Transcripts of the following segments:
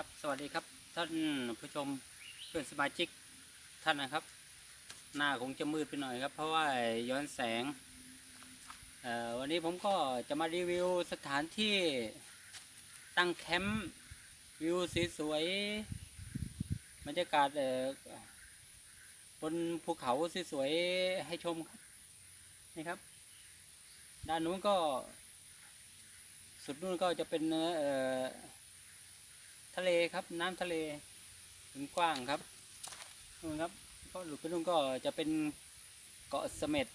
ครับสวัสดีครับท่านผู้ชมเพื่อนสมาชิกท่านนะครับ หน้าคงจะมืดไปหน่อยครับ เพราะว่าย้อนแสงวันนี้ผมก็จะมารีวิวสถานที่ตั้งแคมป์วิวสวยๆบรรยากาศบนภูเขาสวยๆให้ชมครับนี่ครับ ด้านนู้นก็สุดนู้นก็จะเป็นเอ่อ เลครับน้ำทะเลถึงกว้างครับนู่นครับก็หลุดไปนู่นก็จะเป็นเกาะเสม็ด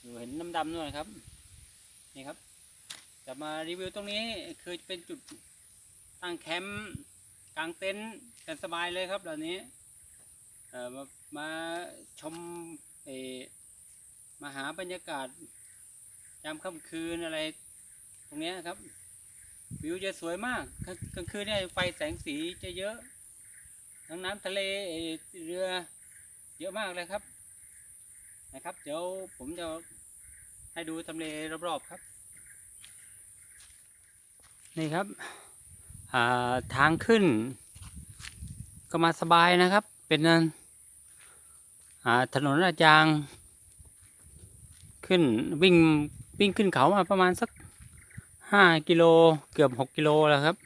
อยู่เห็นน้ำดำนู่นครับนี่ครับจะมารีวิวตรงนี้คือเป็นจุดตั้งแคมป์กางเต็นท์กันสบายเลยครับเหล่านี้มามาชมเอมาหาบรรยากาศยามค่ำคืนอะไร ตรงนี้ครับ วิวจะสวยมากกลางคืนเนี่ยไฟแสงสีจะเยอะทั้งน้ำทะเลเรือเยอะมากเลยครับ นะครับ เดี๋ยวผมจะให้ดูทำเลรอบๆครับ นี่ครับาทางขึ้น ก็มาสบายนะครับ เป็นเนินอาถนนลาดยาง ขึ้นวิ่งวิ่งขึ้นเขามาประมาณสัก ห้ากิโลเกือบหกกิโลแล้วครับ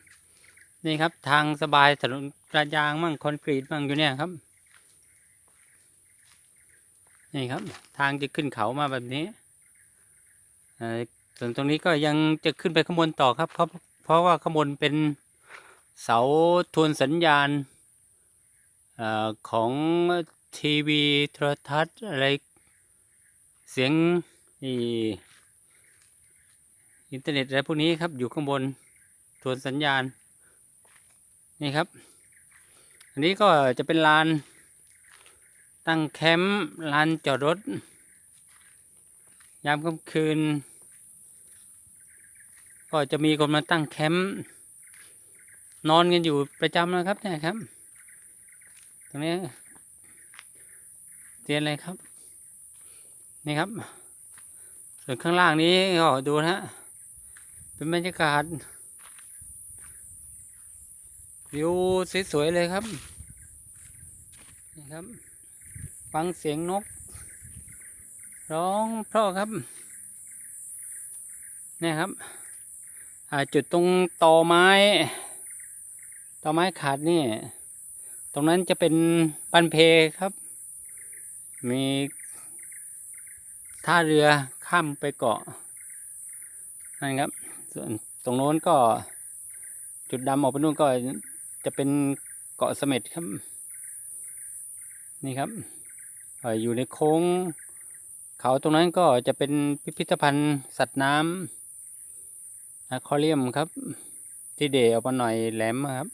นี่ครับทางสบายถนนกระยางมั่งคอนกรีตมั่งอยู่เนี่ยครับ นี่ครับ ทางจะขึ้นเขามาแบบนี้เออส่วนตรงนี้ก็ยังจะขึ้นไปข้างบนต่อครับ เพราะเพราะว่าข้างบนเป็นเสาทวนสัญญาณเออของทีวีโทรทัศน์อะไรเสียงอี อินเทอร์เน็ตอะไรพวกนี้ครับอยู่ข้างบนทวนสัญญาณนี่ครับ อันนี้ก็จะเป็นลานตั้งแคมป์ลานจอดรถ ยามค่ำคืน ก็จะมีคนมาตั้งแคมป์นอนกันอยู่ประจำนะครับเนี่ยครับ ตรงนี้เตียนอะไรครับ นี่ครับ ส่วนข้างล่างนี้ก็ดูนะฮะ เป็นบรรยากาศวิวสวยๆเลยครับนี่ครับ ฟังเสียงนก ร้องเพราะครับนี่ครับจุดตรงตอไม้ตอไม้ขาดนี่ ตรงนั้นจะเป็นปันเพครับ มีท่าเรือข้ามไปเกาะนั่นครับ ส่วนตรงโน้นก็ จุดดำออกไปนู่นก็จะเป็นเกาะเสม็ดครับ นี่ครับเอ่ออยู่ในโค้ง เขาตรงนั้นก็จะเป็นพิพิธภัณฑ์สัตว์น้ำอะคอเรียมครับ ที่เดออกมาหน่อยแหลมครับ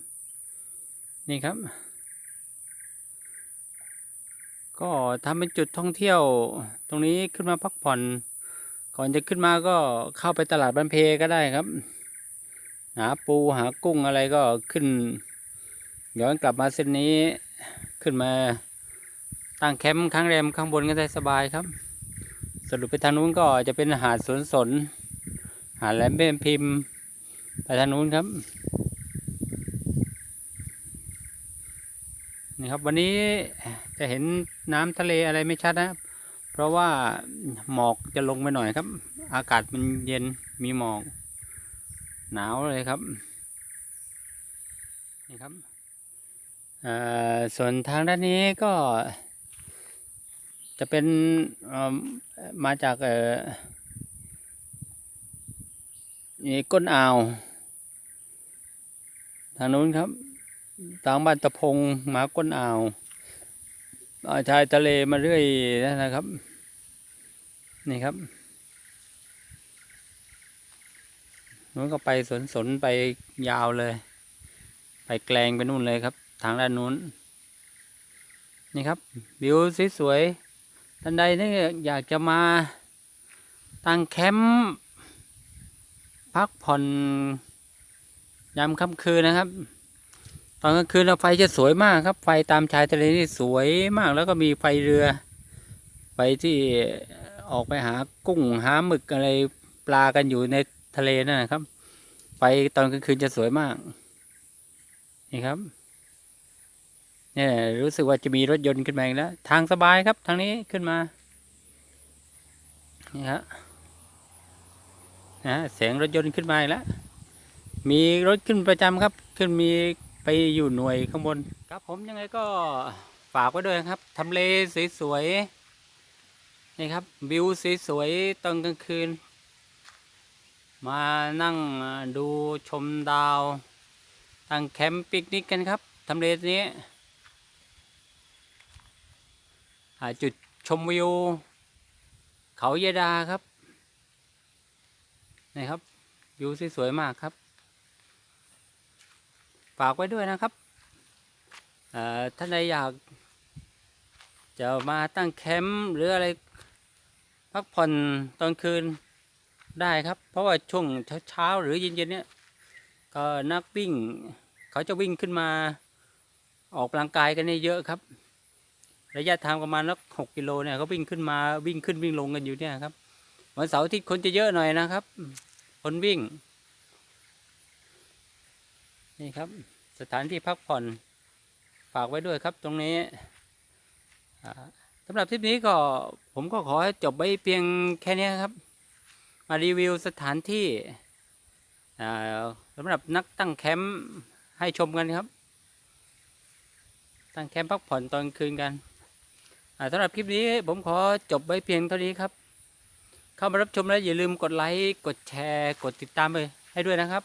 นี่ครับ ก็ทำเป็นจุดท่องเที่ยว ตรงนี้ขึ้นมาพักผ่อน ก่อนจะขึ้นมาก็เข้าไปตลาดบันเพก็ได้ครับ หาปูหากุ้งอะไรก็ขึ้น ย้อนกลับมาเส้นนี้ขึ้นมาตั้งแคมป์ค้างแรมข้างบนก็ได้สบายครับ สรุปไปทางนู้นก็จะเป็นหาดสวนสน หาดแหลมเบมพิมพ์ไปทางนู้นครับนี่ครับวันนี้จะเห็นน้ำทะเลอะไรไม่ชัดนะครับ เพราะว่าหมอกจะลงไปหน่อยครับ อากาศมันเย็นมีหมอก หนาวเลยครับนี่ครับอ่อส่วนทางด้านนี้ก็ จะเป็นมาจากเออนี่ก้นอ่าว ทางนู้นครับทางบ้านตะพงหมาก้นอ่าว ชายทะเลมาเรื่อยนะครับ นี่ครับนู้นก็ไปสนสนไปยาวเลย ไปแกลงไปนู่นเลยครับ ทางด้านนู้น นี่ครับ วิวสวยๆท่านใดนี่อยากจะมาตั้งแคมป์พักผ่อนยามค่ำคืนนะครับ ตอนกลางคืนเราไฟจะสวยมากครับ ไฟตามชายทะเลนี่สวยมากแล้วก็มีไฟเรือไปที่ออกไปหากุ้งหาหมึกอะไรปลากันอยู่ในทะเลนั่นนะครับ ไฟตอนกลางคืนจะสวยมาก นี่ครับเนี่ยรู้สึกว่าจะมีรถยนต์ขึ้นมาอีกแล้ว ทางสบายครับ ทางนี้ขึ้นมา นี่ฮะนะแสงรถยนต์ขึ้นมาอีกแล้ว มีรถขึ้นประจำครับ ขึ้นมี ไปอยู่หน่วยข้างบน ครับผมยังไงก็ฝากไว้ด้วยครับทำเลสวยๆนี่ครับวิวสวยๆตอนกลางคืน มานั่งดูชมดาวตั้งแคมป์ปิกนิกกันครับทำเลนี้หาจุดชมวิว เขาเยดาครับนี่ครับวิวสวยๆมากครับ ฝากไว้ด้วยนะครับท่านใดอยาก จะมาตั้งแคมป์หรืออะไรพักผ่อนตอนคืนได้ครับ เพราะว่าช่วงเช้าหรือเย็นๆเนี่ยก็นักวิ่ง เขาจะวิ่งขึ้นมาออกกำลังกายกันเนี่ยเยอะครับ ระยะทางประมาณสักหกกิโลเนี่ยเขาวิ่งขึ้นมาวิ่งขึ้นวิ่งลงกันอยู่เนี่ยครับวันเสาร์ที่คนจะเยอะหน่อยนะครับ คนวิ่ง นี่ครับสถานที่พักผ่อนฝากไว้ด้วยครับตรงนี้สำหรับทริปนี้ก็ผมก็ขอให้จบไว้เพียงแค่นี้ครับ มารีวิวสถานที่สำหรับนักตั้งแคมป์ให้ชมกันครับ ตั้งแคมป์พักผ่อนตอนคืนกันสำหรับคลิปนี้ผมขอจบไว้เพียงเท่านี้ครับ เข้ามารับชมแล้วอย่าลืมกดไลค์กดแชร์ กดติดตามไปให้ด้วยนะครับ